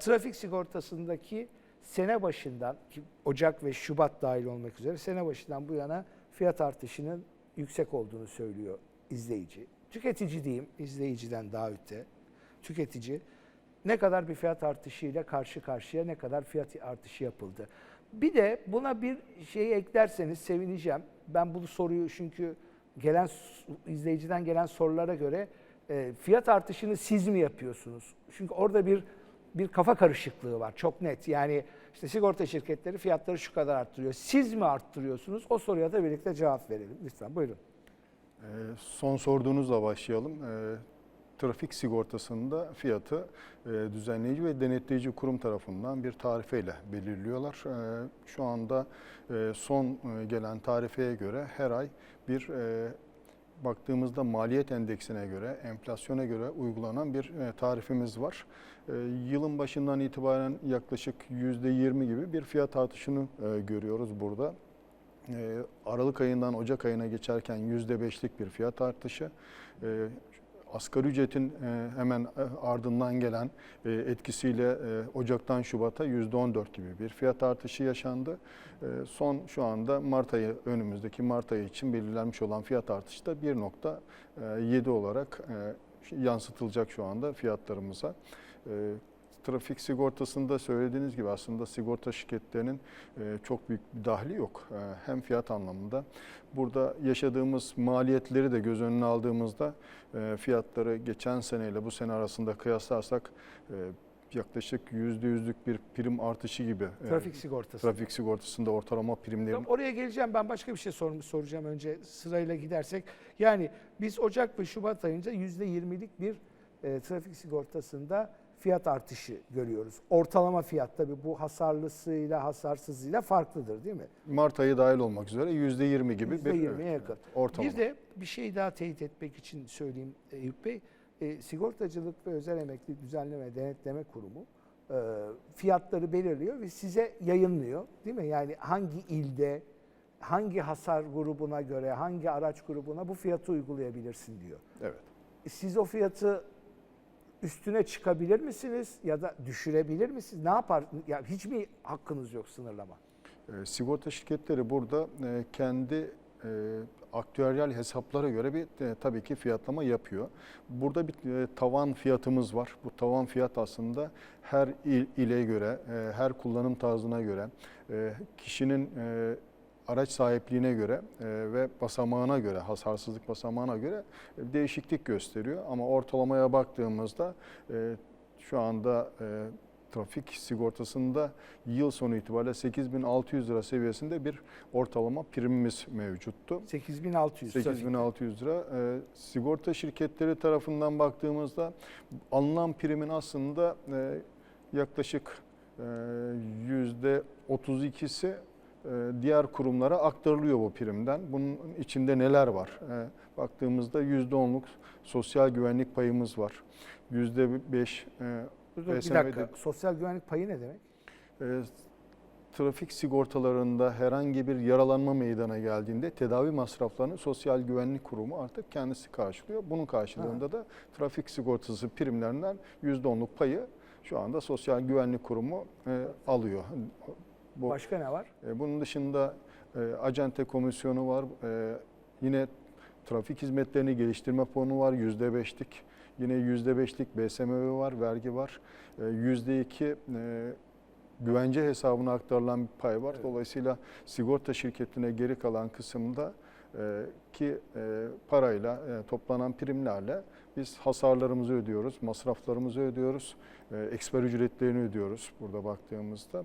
trafik sigortasındaki sene başından Ocak ve Şubat dahil olmak üzere sene başından bu yana fiyat artışının yüksek olduğunu söylüyor izleyici. Tüketici diyeyim, izleyiciden daha öte. Tüketici ne kadar bir fiyat artışıyla karşı karşıya ne kadar fiyat artışı yapıldı. Bir de buna bir şey eklerseniz sevineceğim. Ben bu soruyu çünkü gelen izleyiciden gelen sorulara göre e, fiyat artışını siz mi yapıyorsunuz? Çünkü orada bir bir kafa karışıklığı var çok net. Yani işte sigorta şirketleri fiyatları şu kadar arttırıyor. Siz mi arttırıyorsunuz? O soruya da birlikte cevap verelim. Lütfen buyurun. Ee, Son sorduğunuzla başlayalım. Ee, Trafik sigortasında fiyatı e, düzenleyici ve denetleyici kurum tarafından bir tarifeyle belirliyorlar. Ee, Şu anda e, son e, gelen tarifeye göre her ay bir e, baktığımızda maliyet endeksine göre, enflasyona göre uygulanan bir e, tarifimiz var. E, Yılın başından itibaren yaklaşık %20 gibi bir fiyat artışını e, görüyoruz burada. Aralık ayından Ocak ayına geçerken %5'lik bir fiyat artışı. E, Asgari ücretin e, hemen ardından gelen e, etkisiyle e, Ocak'tan Şubat'a %14 gibi bir fiyat artışı yaşandı. E, Son şu anda Mart ayı önümüzdeki Mart ayı için belirlenmiş olan fiyat artışı da 1.7 olarak e, yansıtılacak şu anda fiyatlarımıza. Trafik sigortasında söylediğiniz gibi aslında sigorta şirketlerinin e, çok büyük bir dahli yok. E, Hem fiyat anlamında. Burada yaşadığımız maliyetleri de göz önüne aldığımızda e, fiyatları geçen seneyle bu sene arasında kıyaslarsak yaklaşık %100'lük bir prim artışı gibi. Trafik sigortası. Trafik sigortasında ortalama primlerin Tamam, oraya geleceğim. Ben başka bir şey sormuş soracağım önce sırayla gidersek. Yani biz Ocak ve Şubat ayınca %20'lik bir e, trafik sigortasında fiyat artışı görüyoruz. Ortalama fiyat tabii bu hasarlısıyla hasarsızıyla farklıdır değil mi? Mart ayı dahil olmak üzere %20 gibi bir %20'ye yakın. ortalama. Bir de bir şey daha teyit etmek için söyleyeyim Eyüp Bey. E, Sigortacılık ve Özel Emeklilik Düzenleme ve Denetleme Kurumu e, fiyatları belirliyor ve size yayınlıyor. Değil mi? Yani hangi ilde, hangi hasar grubuna göre, hangi araç grubuna bu fiyatı uygulayabilirsin diyor. Evet. E, Siz o fiyatı üstüne çıkabilir misiniz ya da düşürebilir misiniz? Ne yapar? Ya hiç mi hakkınız yok sınırlama? E, Sigorta şirketleri burada e, kendi e, aktüeryal hesaplara göre bir e, tabii ki fiyatlama yapıyor. Burada bir e, tavan fiyatımız var. Bu tavan fiyat aslında her il, ile göre, e, her kullanım tarzına göre, e, kişinin e, araç sahipliğine göre e, ve basamağına göre, hasarsızlık basamağına göre e, değişiklik gösteriyor. Ama ortalamaya baktığımızda e, şu anda e, trafik sigortasında yıl sonu itibariyle 8600 lira seviyesinde bir ortalama primimiz mevcuttu. 8600. trafikte. 8600 lira. E, sigorta şirketleri tarafından baktığımızda alınan primin aslında e, yaklaşık e, yüzde 32'si e, diğer kurumlara aktarılıyor bu primden. Bunun içinde neler var? E, baktığımızda %10'luk sosyal güvenlik payımız var. %5 e, Dur, bir dakika. Sosyal güvenlik payı ne demek? e, trafik sigortalarında herhangi bir yaralanma meydana geldiğinde tedavi masraflarını Sosyal Güvenlik Kurumu artık kendisi karşılıyor. Bunun karşılığında da trafik sigortası primlerinden %10'luk payı şu anda Sosyal Güvenlik Kurumu e, alıyor. Bu, Başka ne var? e, bunun dışında e, acente komisyonu var. E, yine trafik hizmetlerini geliştirme fonu var %5'lik. Yine %5'lik BSMV var, vergi var. E, %2 e, güvence hesabına aktarılan bir pay var. Evet. Dolayısıyla sigorta şirketine geri kalan kısımda e, ki e, parayla e, toplanan primlerle biz hasarlarımızı ödüyoruz, masraflarımızı ödüyoruz, e, eksper ücretlerini ödüyoruz burada baktığımızda.